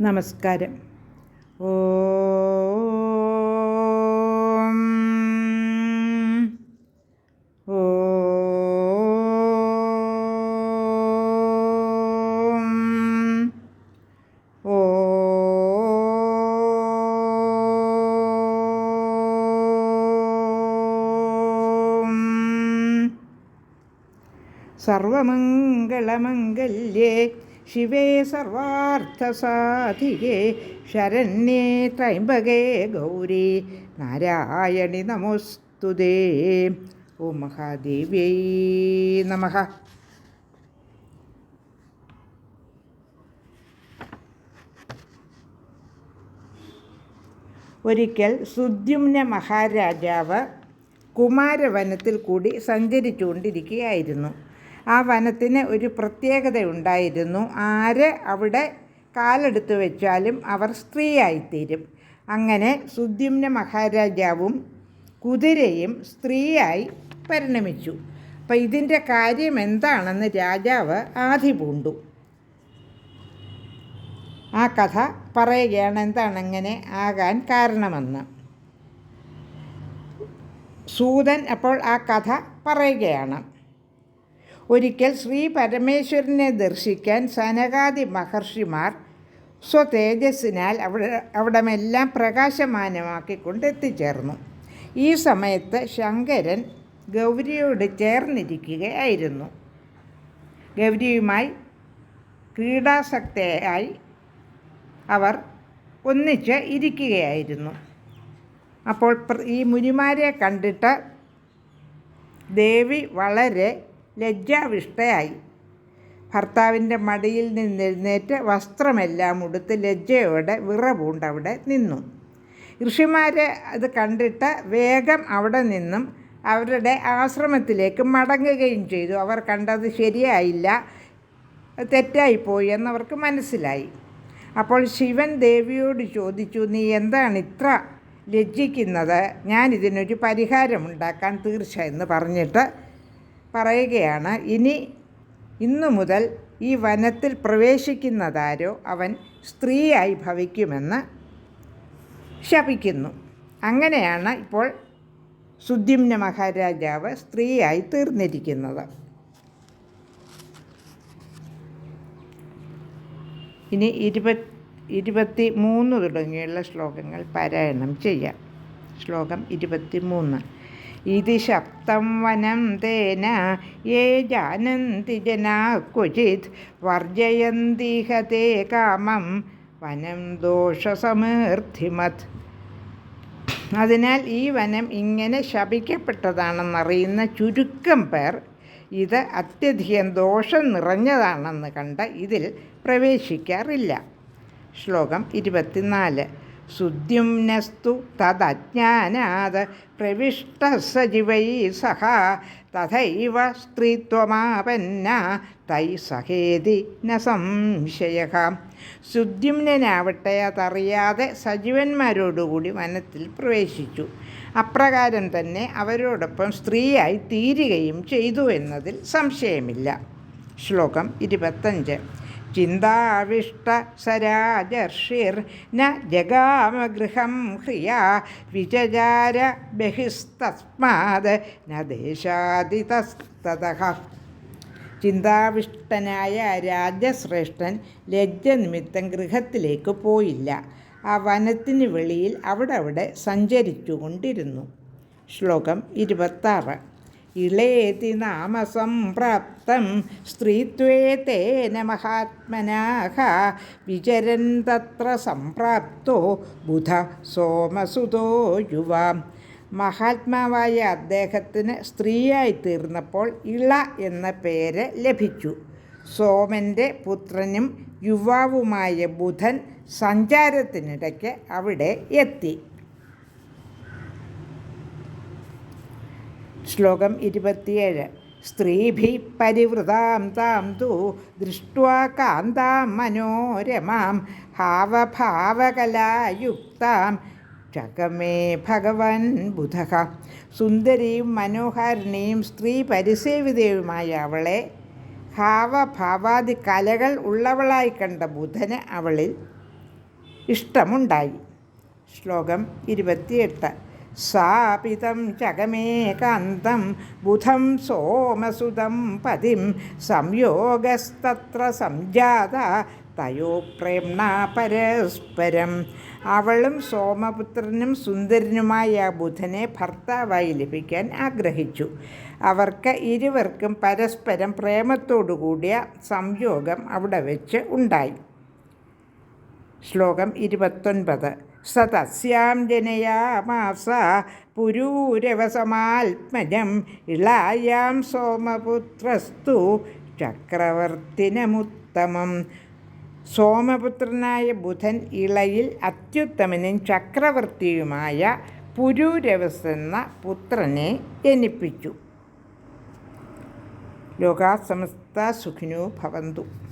നമസ്കാരം. ഓ സർവമംഗളമംഗല്യേ ശിവേ സർവാർത്ഥസാധികേ ശരണ്യേ ത്രൈംബകേ ഗൗരി നാരായണി നമോസ്തുതേ. ഓ മഹാദേവ്യൈ നമ. ഒരിക്കൽ സുദ്യുമ്ന മഹാരാജാവ് കുമാരവനത്തിൽ കൂടി സഞ്ചരിച്ചുകൊണ്ടിരിക്കുകയായിരുന്നു. ആ വനത്തിന് ഒരു പ്രത്യേകത ഉണ്ടായിരുന്നു ആര് അവിടെ കാലെടുത്ത് വെച്ചാലും അവർ സ്ത്രീയായിത്തീരും. അങ്ങനെ സുദ്യുമ്ന മഹാരാജാവും കുതിരയും സ്ത്രീയായി പരിണമിച്ചു. അപ്പം ഇതിന്റെ കാര്യം എന്താണെന്ന് രാജാവ് ആധി പൂണ്ടു. ആ കഥ പറയുകയാണ് എന്താണ് അങ്ങനെ ആകാൻ കാരണമെന്ന്. സൂതൻ അപ്പോൾ ആ കഥ പറയുകയാണ്. ഒരിക്കൽ ശ്രീ പരമേശ്വരനെ ദർശിക്കാൻ സനകാദി മഹർഷിമാർ സ്വതേജസ്സിനാൽ അവിടെ അവിടമെല്ലാം പ്രകാശമാനമാക്കിക്കൊണ്ട് എത്തിച്ചേർന്നു. ഈ സമയത്ത് ശങ്കരൻ ഗൗരിയോട് ചേർന്നിരിക്കുകയായിരുന്നു. ഗൗരിയുമായി ക്രീഡാസക്തയായി അവർ ഒന്നിച്ച് ഇരിക്കുകയായിരുന്നു. അപ്പോൾ ഈ മുനിമാരെ കണ്ടിട്ട് ദേവി വളരെ ലജ്ജാവിഷ്ടയായി. ഭർത്താവിന്റെ മടിയിൽ നിന്നെഴുന്നേറ്റ് വസ്ത്രമെല്ലാം ഉടുത്ത് ലജ്ജയോടെ വിറപൂണ്ട് അവിടെ നിന്നു. ഋഷിമാരെ അത് കണ്ടിട്ട് വേഗം അവിടെ നിന്നും അവരുടെ ആശ്രമത്തിലേക്ക് മടങ്ങുകയും ചെയ്തു. അവർ കണ്ടത് ശരിയായില്ല തെറ്റായിപ്പോയി എന്നവർക്ക് മനസ്സിലായി. അപ്പോൾ ശിവൻ ദേവിയോട് ചോദിച്ചു നീ എന്താണ് ഇത്ര ലജ്ജിക്കുന്നത്? ഞാനിതിനൊരു പരിഹാരമുണ്ടാക്കാൻ തീർച്ച എന്ന് പറഞ്ഞിട്ട് പറയുകയാണ് ഇനി ഇന്നു മുതൽ ഈ വനത്തിൽ പ്രവേശിക്കുന്നതാരോ അവൻ സ്ത്രീയായി ഭവിക്കുമെന്ന് ശപിക്കുന്നു. അങ്ങനെയാണ് ഇപ്പോൾ സുദ്യുമ്ന മഹാരാജാവ് സ്ത്രീയായി തീർന്നിരിക്കുന്നത്. ഇനി ഇരുപത്തി ഇരുപത്തി മൂന്ന് തുടങ്ങിയുള്ള ശ്ലോകങ്ങൾ പാരായണം ചെയ്യാം. ശ്ലോകം ഇരുപത്തി മൂന്ന് ഇതി ശബ്ദം വനം തേന ഏ ജാനന്തി ജനാ ക്വചിത് വർജയന്തിഹ തേ കാമം വനം ദോഷസമീർത്തിമത് അതിനാൽ ഈ വനം ഇങ്ങനെ ശപിക്കപ്പെട്ടതാണെന്നറിയുന്ന ചുരുക്കം പേർ ഇത് അത്യധികം ദോഷം നിറഞ്ഞതാണെന്ന് കണ്ട് ഇതിൽ പ്രവേശിക്കാറില്ല. ശ്ലോകം ഇരുപത്തിനാല്. സുദ്യുമ്നസ്തു തദജ്ഞാനാത് പ്രവിഷ്ട സജീവൈ സഹ തഥൈവ സ്ത്രീത്വമാപന്ന തൈ സഹേതി ന സംശയ ശുദ്ധ്യുംനാവട്ടെ അതറിയാതെ സജീവന്മാരോടുകൂടി വനത്തിൽ പ്രവേശിച്ചു. അപ്രകാരം തന്നെ അവരോടൊപ്പം സ്ത്രീയായി തീരുകയും ചെയ്തു എന്നതിൽ സംശയമില്ല. ശ്ലോകം ഇരുപത്തഞ്ച്. ചിന്താവിഷ്ട സരാജർഷിർ ന ജഗാമഗൃഹം ഹ്രിയ വിചചാര ബഹിസ്തസ്മാത് ന ദേശാദിതസ്തത ചിന്താവിഷ്ടനായ രാജശ്രേഷ്ഠൻ ലജ്ജ നിമിത്തം ഗൃഹത്തിലേക്ക് പോയില്ല. ആ വനത്തിന് വെളിയിൽ അവിടെ അവിടെ സഞ്ചരിച്ചു കൊണ്ടിരുന്നു ശ്ലോകം ഇരുപത്താറ്. ഇളേതി നാമസംപ്രാപ്തം സ്ത്രീത്വേ തേന മഹാത്മനാഹ വിചരൻ തത്ര സംപ്രാപ്തോ ബുധ സോമസുതോ യുവാം. മഹാത്മാവായ അദ്ദേഹത്തിന് സ്ത്രീയായി തീർന്നപ്പോൾ ഇള എന്ന പേര് ലഭിച്ചു. സോമന്റെ പുത്രനും യുവാവുമായ ബുധൻ സഞ്ചാരത്തിനിടയ്ക്ക് അവിടെ എത്തി. ശ്ലോകം ഇരുപത്തിയേഴ്. സ്ത്രീഭി പരിവൃതാം താം തു ദൃഷ്ട്വാ കാന്താം മനോരമാം ഹാവഭാവകലായുക്താം ചകമേ ഭഗവൻ ബുധ. സുന്ദരിയും മനോഹാരിണിയും സ്ത്രീ പരിസേവിതയുമായ അവളെ ഹാവഭാവാദി കലകൾ ഉള്ളവളായി കണ്ട ബുധന് അവളിൽ ഇഷ്ടമുണ്ടായി. ശ്ലോകം ഇരുപത്തിയെട്ട്. സാപിതം ചകമേകാന്തം ബുധം സോമസുതം പതിം സംയോഗസ്തത്ര സംജാത തയോ പ്രേംണ പരസ്പരം. അവളും സോമപുത്രനും സുന്ദരനുമായ ബുധനെ ഭർത്താവായി ലഭിക്കാൻ ആഗ്രഹിച്ചു. അവർക്ക് ഇരുവർക്കും പരസ്പരം പ്രേമത്തോടുകൂടിയ സംയോഗം അവിടെ വെച്ച് ഉണ്ടായി. ശ്ലോകം ഇരുപത്തൊൻപത്. സ ജനയാമാസ പുരൂരവസമാത്മജം ഇളായാം സോമപുത്രസ്തു ചക്രവർത്തിനമുത്തമം. സോമപുത്രനായ ബുധൻ ഇളയിൽ അത്യുത്തമനും ചക്രവർത്തിയുമായ പുരൂരവസ് എന്ന പുത്രനെ ജനിപ്പിച്ചു. ലോകാസമസ്ത സുഖിനോ ഭവന്തു.